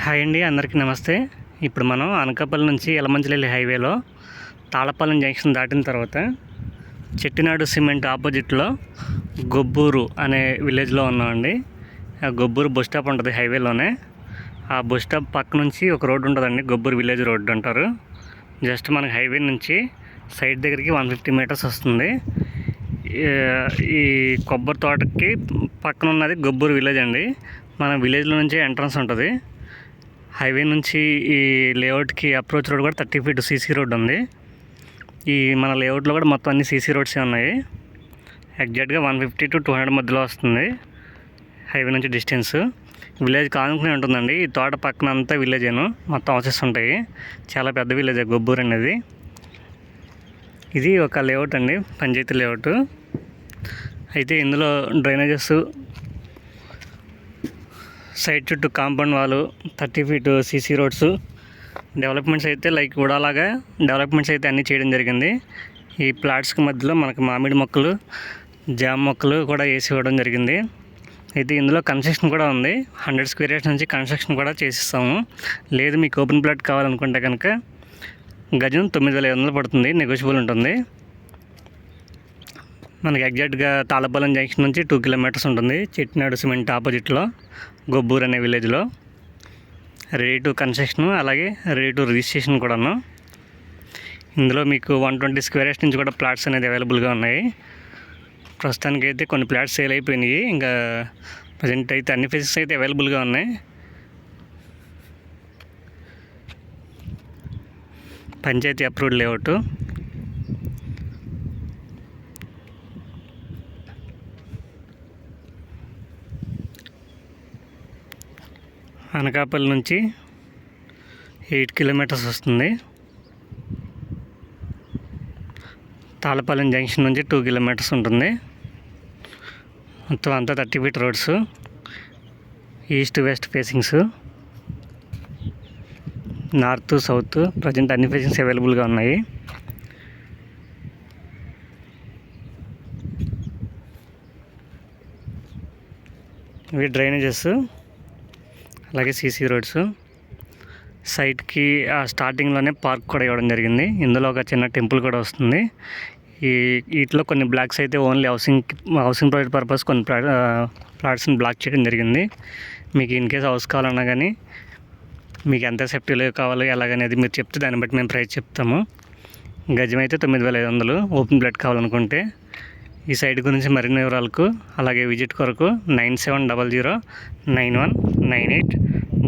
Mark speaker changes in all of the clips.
Speaker 1: Hi అండి అందరికీ నమస్తే. ఇప్పుడు మనం అనకాపల్లి నుంచి యలమంచిలి హైవేలో తాళపాలెం జంక్షన్ దాటిన తర్వాత చెట్టినాడు సిమెంట్ ఆపోజిట్లో గొబ్బూరు అనే విలేజ్లో ఉన్నామండి. ఆ గొబ్బూరు బస్ స్టాప్ ఉంటుంది హైవేలోనే. ఆ బస్ స్టాప్ పక్క నుంచి ఒక రోడ్డు ఉంటుందండి గొబ్బూరు విలేజ్ రోడ్డు అంటారు. జస్ట్ మనకి హైవే నుంచి సైడ్ దగ్గరికి వన్ ఫిఫ్టీ మీటర్స్ వస్తుంది. ఈ- ఈ కొబ్బరి తోటకి పక్కన ఉన్నది గొబ్బూరు విలేజ్ అండి. మన విలేజ్లో నుంచి ఎంట్రన్స్ ఉంటుంది. హైవే నుంచి ఈ లేఅవుట్కి అప్రోచ్ రోడ్ కూడా థర్టీ ఫీట్ సీసీ రోడ్ ఉంది. ఈ మన లేఅవుట్లో కూడా మొత్తం అన్ని సీసీ రోడ్సే ఉన్నాయి. ఎగ్జాక్ట్గా one fifty to two hundred మధ్యలో వస్తుంది హైవే నుంచి డిస్టెన్స్. విలేజ్ కానుకునే ఉంటుందండి. ఈ తోట పక్కన అంతా విలేజేను. మొత్తం హౌసెస్ ఉంటాయి. చాలా పెద్ద విలేజ్ గొబ్బూరు అనేది. ఇది ఒక లేఅవుట్ అండి. పంచాయతీ లేఅవుట్. అయితే ఇందులో డ్రైనేజెస్ సైడ్ చుట్టూ కాంపౌండ్ వాళ్ళు thirty feet CC roads. Developments అయితే లైక్ ఉడాలాగా డెవలప్మెంట్స్ అయితే అన్నీ చేయడం జరిగింది. ఈ ప్లాట్స్కి మధ్యలో మనకు మామిడి మొక్కలు జామ మొక్కలు కూడా వేసి ఇవ్వడం జరిగింది. అయితే ఇందులో కన్స్ట్రక్షన్ కూడా ఉంది. హండ్రెడ్ స్క్వేర్ యార్డ్స్ నుంచి కన్స్ట్రక్షన్ కూడా చేసిస్తాము. లేదు మీకు ఓపెన్ ప్లాట్ కావాలనుకుంటే కనుక గజం తొమ్మిది వేల ఐదు వందలు పడుతుంది నెగోషియబుల్ ఉంటుంది. మనకి ఎగ్జాక్ట్గా తాళపాలెం జంక్షన్ నుంచి టూ కిలోమీటర్స్ ఉంటుంది. చెట్టినాడు సిమెంట్ ఆపోజిట్లో గొబ్బూర్ అనే విలేజ్లో. రెడీ టు కన్స్ట్రక్షన్ అలాగే రెడీ టు రిజిస్ట్రేషన్ కూడాను. ఇందులో మీకు వన్ ట్వంటీ స్క్వేర్ నుంచి కూడా ప్లాట్స్ అనేది అవైలబుల్గా ఉన్నాయి. ప్రస్తుతానికి అయితే కొన్ని ప్లాట్స్ సేల్ అయిపోయినాయి. ఇంకా ప్రజెంట్ అయితే అన్ని ఫేసెస్ అయితే అవైలబుల్గా ఉన్నాయి. Panchayat approved layout. అనకాపల్లి నుంచి ఎయిట్ కిలోమీటర్స్ వస్తుంది. తాళపాలెం జంక్షన్ నుంచి టూ కిలోమీటర్స్ ఉంటుంది. మొత్తం అంతా thirty feet roads east west facings north south present అన్ని ఫేసింగ్స్ అవైలబుల్గా ఉన్నాయి. ఇవి డ్రైనేజెస్. అలాగే సీసీ రోడ్స్. సైట్కి ఆ స్టార్టింగ్లోనే పార్క్ కూడా ఇవ్వడం జరిగింది. ఇందులో ఒక చిన్న టెంపుల్ కూడా వస్తుంది. ఈ వీటిలో కొన్ని బ్లాక్స్ అయితే only housing housing project purpose కొన్ని ప్లా ప్లాట్స్ని బ్లాక్ చేయడం జరిగింది. మీకు ఇన్ కేస్ హౌస్ కావాలన్నా కానీ మీకు ఎంత సేఫ్టీలో కావాలో ఎలాగనేది మీరు చెప్తే దాన్ని బట్టి మేము ప్రైస్ చెప్తాము. గజం అయితే తొమ్మిది వేల ఐదు వందలు. ఓపెన్ ప్లాట్ కావాలనుకుంటే ఈ సైట్ గురించి మరిన్ని వివరాలకు అలాగే విజిట్ కొరకు nine seven double zero nine one nine eight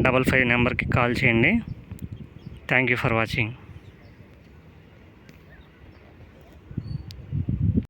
Speaker 1: double five నెంబర్కి కాల్ చేయండి. Thank you for watching.